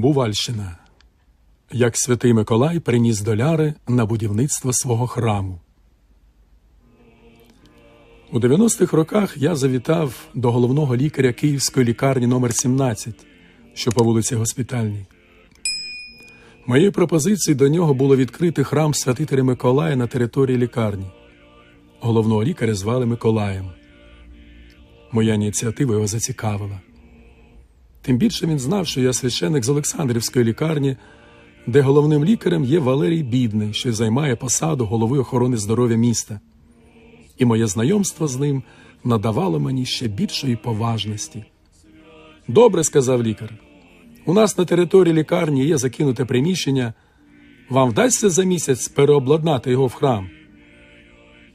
Бувальщина. Як святий Миколай приніс доляри на будівництво свого храму. У 90-х роках я завітав до головного лікаря Київської лікарні номер 17 що по вулиці Госпітальній. Моєю пропозицією до нього було відкрити храм святителя Миколая на території лікарні. Головного лікаря звали Миколаєм. Моя ініціатива його зацікавила. Тим більше він знав, що я священик з Олександрівської лікарні, де головним лікарем є Валерій Бідний, що займає посаду голови охорони здоров'я міста. І моє знайомство з ним надавало мені ще більшої поважності. Добре, сказав лікар. У нас на території лікарні є закинуте приміщення. Вам вдасться за місяць переобладнати його в храм.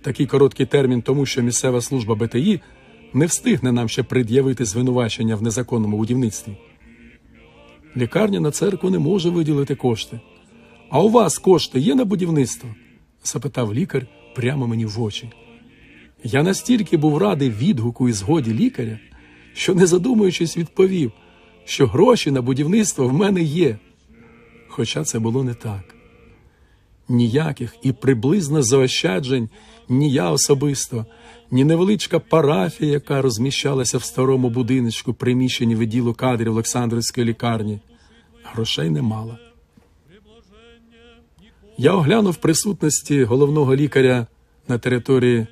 Такий короткий термін, тому що місцева служба БТІ не встигне нам ще пред'явити звинувачення в незаконному будівництві. Лікарня на церкву не може виділити кошти. А у вас кошти є на будівництво? запитав лікар прямо мені в очі. Я настільки був радий відгуку і згоді лікаря, що, не задумуючись, відповів, що гроші на будівництво в мене є. Хоча це було не так. Ніяких і приблизно заощаджень ні я особисто, ні невеличка парафія, яка розміщалася в старому будиночку, приміщенні відділу кадрів Олександрівської лікарні, грошей не мала. Я оглянув присутності головного лікаря на території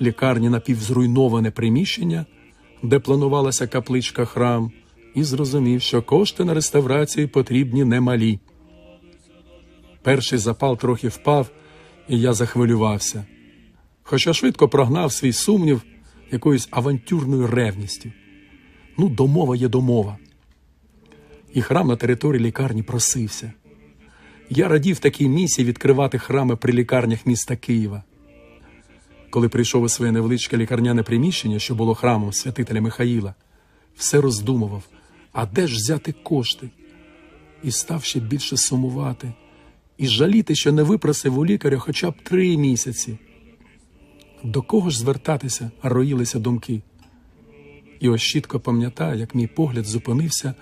лікарні напівзруйноване приміщення, де планувалася капличка храм, і зрозумів, що кошти на реставрацію потрібні немалі. Перший запал трохи впав, і я захвилювався, хоча швидко прогнав свій сумнів якоюсь авантюрною ревністю. Ну, домова є домова. І храм на території лікарні просився. Я радів такій місії відкривати храми при лікарнях міста Києва. Коли прийшов у своє невеличке лікарняне приміщення, що було храмом святителя Михаїла, все роздумував, а де ж взяти кошти? І став ще більше сумувати і жаліти, що не випросив у лікаря хоча б три місяці. До кого ж звертатися, роїлися думки. І ось чітко пам'ятаю, як мій погляд зупинився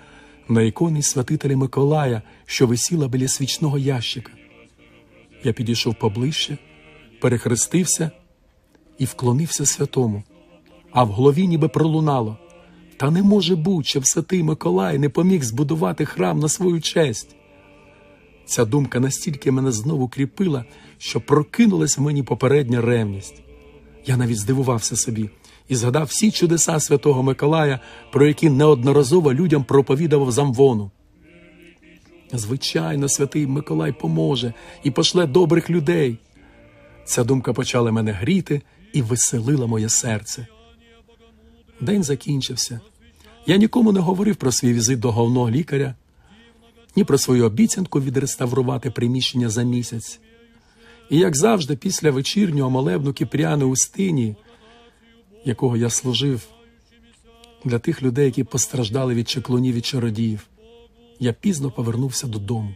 на іконі святителя Миколая, що висіла біля свічного ящика. Я підійшов поближче, перехрестився і вклонився святому, а в голові ніби пролунало. Та не може бути, щоб святий Миколай не поміг збудувати храм на свою честь. Ця думка настільки мене знову кріпила, що прокинулась мені попередня ревність. Я навіть здивувався собі і згадав всі чудеса святого Миколая, про які неодноразово людям проповідував замвону. Звичайно, святий Миколай поможе і пошле добрих людей. Ця думка почала мене гріти і веселила моє серце. День закінчився. Я нікому не говорив про свій візит до головного лікаря, ні про свою обіцянку відреставрувати приміщення за місяць. І, як завжди, після вечірнього молебну Кіпряни Устині, якого я служив для тих людей, які постраждали від чеклунів і чародіїв, я пізно повернувся додому.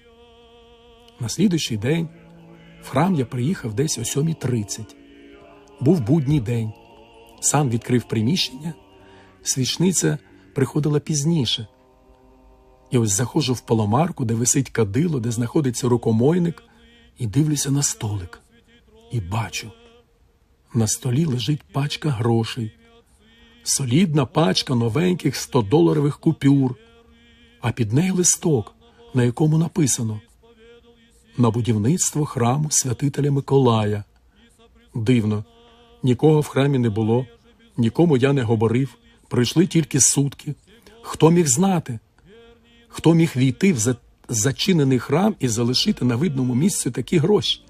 На слідуючий день в храм я приїхав десь о 7.30. Був будній день. Сам відкрив приміщення, свічниця приходила пізніше. І ось заходжу в поломарку, де висить кадило, де знаходиться рукомойник, і дивлюся на столик. І бачу, на столі лежить пачка грошей, солідна пачка новеньких 100-доларових купюр, а під нею листок, на якому написано на будівництво храму святителя Миколая. Дивно, нікого в храмі не було, нікому я не говорив, прийшли тільки сутки. Хто міг знати? Хто міг війти в зачинений храм і залишити на видному місці такі гроші?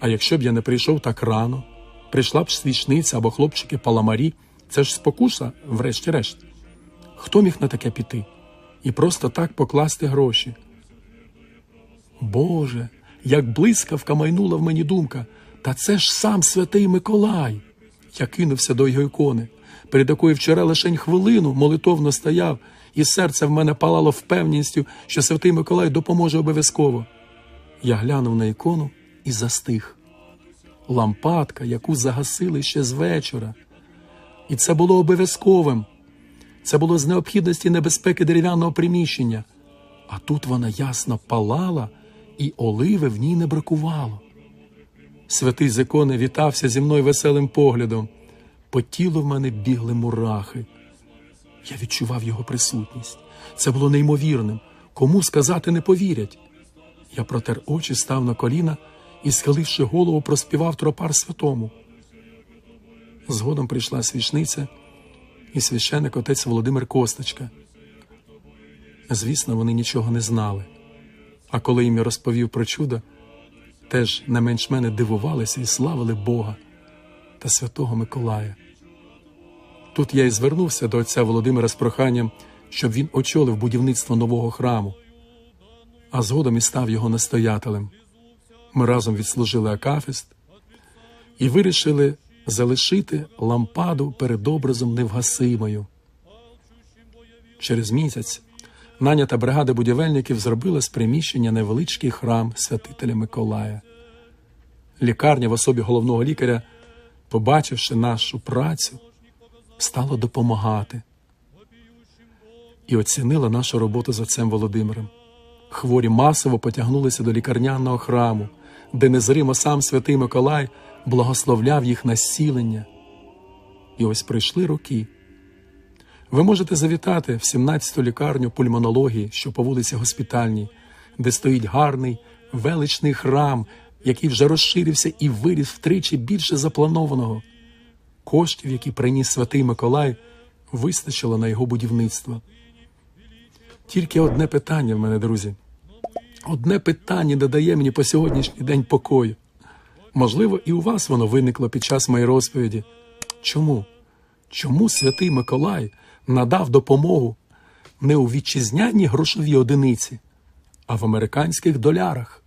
А якщо б я не прийшов так рано, прийшла б свічниця або хлопчики паламарі, це ж спокуса, врешті-решт. Хто міг на таке піти і просто так покласти гроші? Боже, як блискавка майнула в мені думка, та це ж сам святий Миколай. Я кинувся до його ікони, перед якою вчора лишень хвилину молитовно стояв, і серце в мене палало впевненістю, що святий Миколай допоможе обов'язково. Я глянув на ікону і застиг. Лампадка, яку загасили ще з вечора. І це було обов'язковим. Це було з необхідності небезпеки дерев'яного приміщення. а тут вона ясно палала, і оливи в ній не бракувало. Святий Зиконе вітався зі мною веселим поглядом. По тілу в мене бігли мурахи. Я відчував його присутність. Це було неймовірним. Кому сказати не повірять. Я протер очі, став на коліна і, схиливши голову, проспівав тропар святому. Згодом прийшла свічниця і священик отець Володимир Косточка. Звісно, вони нічого не знали. А коли їм я розповів про чудо, теж не менш мене дивувалися і славили Бога та святого Миколая. Тут я і звернувся до отця Володимира з проханням, щоб він очолив будівництво нового храму, а згодом і став його настоятелем. Ми разом відслужили акафіст і вирішили залишити лампаду перед образом невгасимою. Через місяць нанята бригада будівельників зробила з приміщення невеличкий храм святителя Миколая. Лікарня в особі головного лікаря, побачивши нашу працю, стала допомагати і оцінила нашу роботу з отцем Володимиром. Хворі масово потягнулися до лікарняного храму, де незримо сам святий Миколай благословляв їх на зцілення. І ось прийшли роки. Ви можете завітати в 17-ту лікарню пульмонології, що по вулиці Госпітальній, де стоїть гарний величний храм, який вже розширився і виріс втричі більше запланованого. Коштів, які приніс святий Миколай, вистачило на його будівництво. Тільки одне питання в мене, друзі. Одне питання не дає мені по сьогоднішній день покою. Можливо, і у вас воно виникло під час моєї розповіді. Чому? Чому святий Миколай надав допомогу не у вітчизняній грошовій одиниці, а в американських долярах?